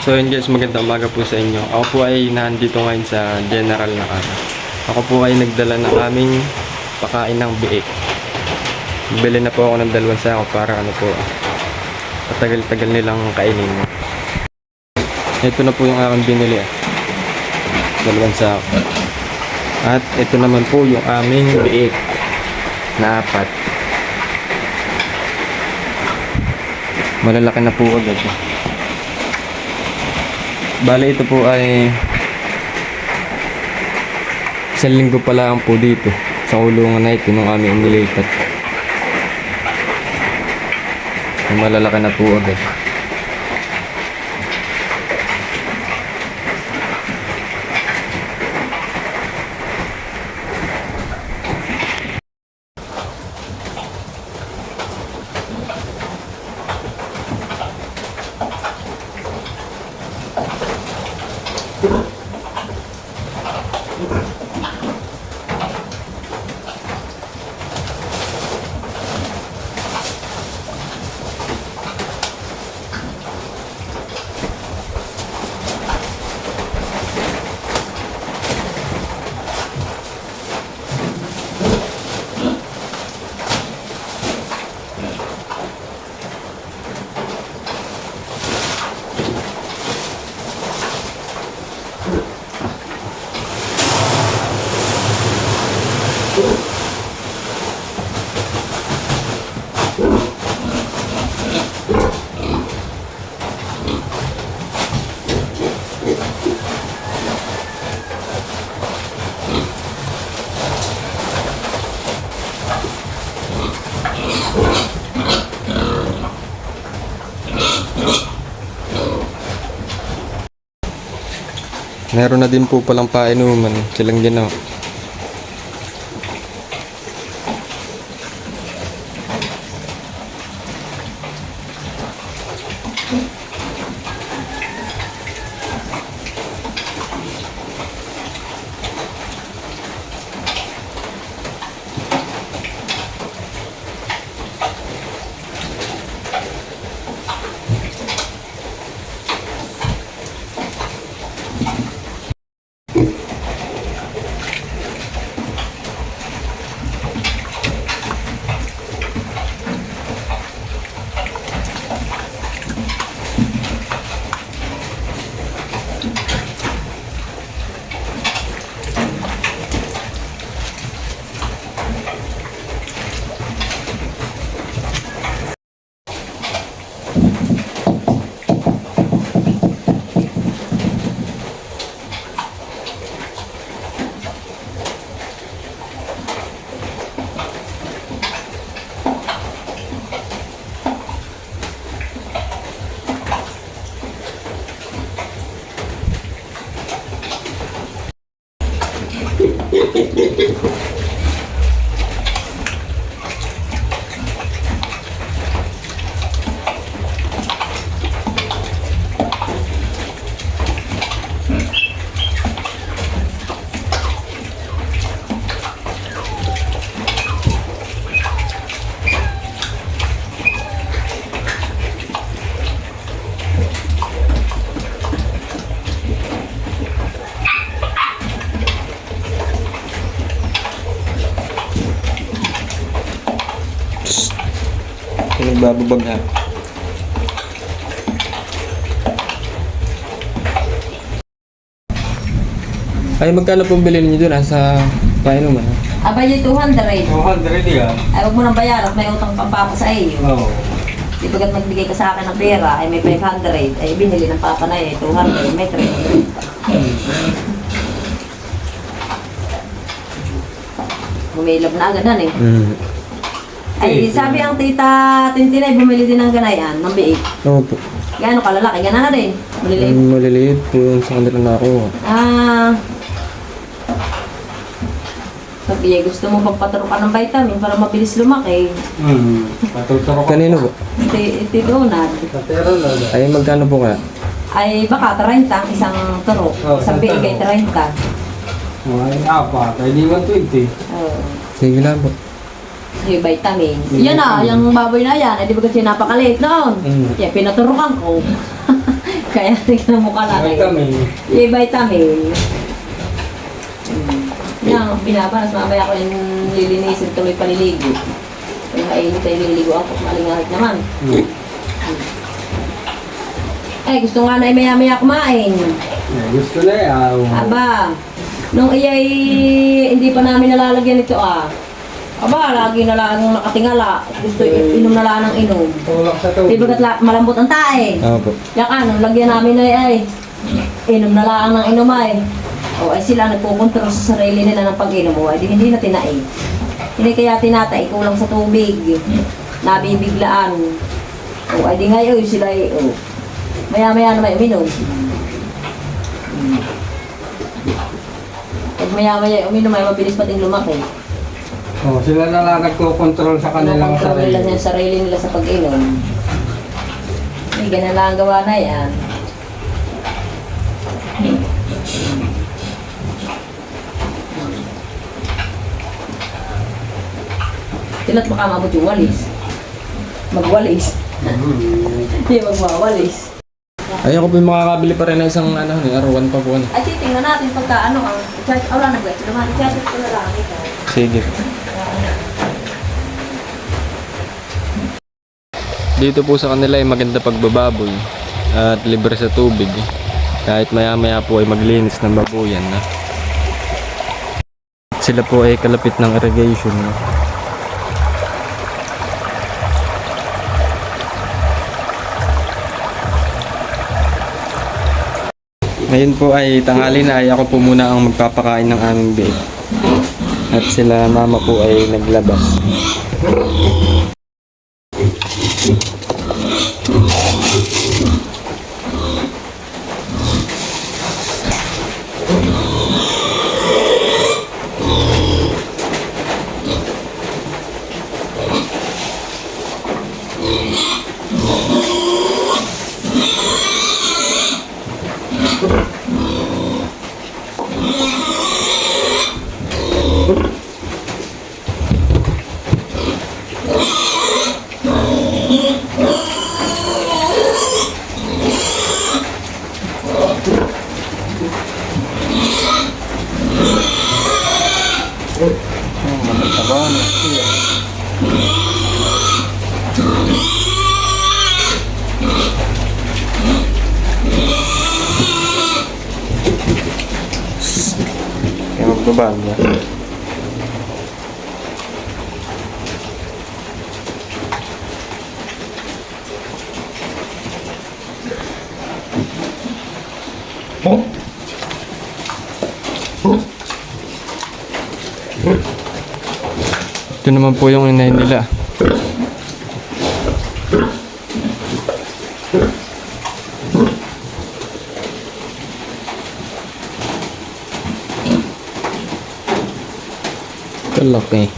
So yun guys, magandang umaga po sa inyo. Ako po ay nandito ngayon sa General Nakara. Ako po ay nagdala ng aming pakain ng biik. Bili na po ako ng dalawang sako para ano po, patagal-tagal nilang kainin. Ito na po yung aking binili. ah. Dalawang sako. At ito naman po yung aming biik na apat. Malalaki na po agad. eh. Bale, ito po ay isang linggo pa lang po dito sa kulungan na ito nung aming umilipat. Malalaki na po agad. Meron na din po palang painuman. Silang ginawa. Nagbababag ha. Ay, magkano pong bilhin niyo doon ah, sa painuman? ha? Abay yung 200. 200 yan. Ay, huwag mo nang bayaran. May utang pang papa sa iyo. Oo. Di bagat magbigay ka sa akin ng pera, ay may 500. Ay, binili ng papa na eh, 200. May 300 pa. Bumilab na agad na eh. Mm. Ay, sabi ang tita Tintinay, bumili din ng ganayan, ng biik. Oo po. Gano'n kalalaki, gana na rin. Maliliit. Yung maliliit po yung sa kanila na ako. Ah, sabi eh, gusto mo pagpaturo ka ng vitamin para mabilis lumaki. Hmm. Matuturo Kanino po? Iti, iti donut. Katero na. Ay, magkano po nga? Ay baka 30 ang isang turo. Oh, isang isang biig ay 30. Ay, apat. Ay, di 120. Oh, Sige lang po. Yung vitamin. Yan na, yung baboy na yan. Ay di ba kasi napakaliit noon? Mm. Kaya pinaturukan ko. Kaya tingnan mo kalaki. Vitamin. May vitamin. Hmm. Yan, binabalas. Mamaya ko yung lilinisin tuloy paliligo. Kaya mainit ay liligo ako. Malingahit naman. Hmm. Eh, gusto nga na maya-maya kumain. Eh, gusto na yan. Aba, nung iyay hindi pa namin nalalagyan ito ah. Aba, lagi na lang nakatingala. Gusto i- inom na lang ng inom. Tulak sa Di bagat la- malambot ang tae. Opo. Yan ka, nung lagyan namin ay ay, inom na lang ng inom ay. O ay sila nagpupunta sa sarili nila ng pag-inom o ay di hindi na tinai. Hindi kaya tinatay, kulang sa tubig. Nabibiglaan. O ay di ngayon sila ay, o. Maya maya na may uminom. Pag maya maya uminom ay mabilis pa din lumaki. Oh, sila na lang nagko-control sa kanilang nila sarili. yung sarili nila sa pag-inom. Ay, ganun lang ang gawa na yan. Tila't baka mabot yung walis. Magwalis. Hindi magwawalis. Ay, ako po makakabili pa rin ng isang ano, ni Arwan pa po. ano. Ay, titingnan natin pagka ano ang... Chat, wala nag-wet naman. Chat ko na lang ito. Sige. Dito po sa kanila ay maganda pagbababoy at libre sa tubig. Kahit maya maya po ay maglinis ng babuyan na. Sila po ay kalapit ng irrigation. no? Ngayon po ay tanghali na ay ako po muna ang magpapakain ng aming babe. At sila mama po ay naglabas. Magbaba niya. Ito naman po yung inay nila. Kalaki.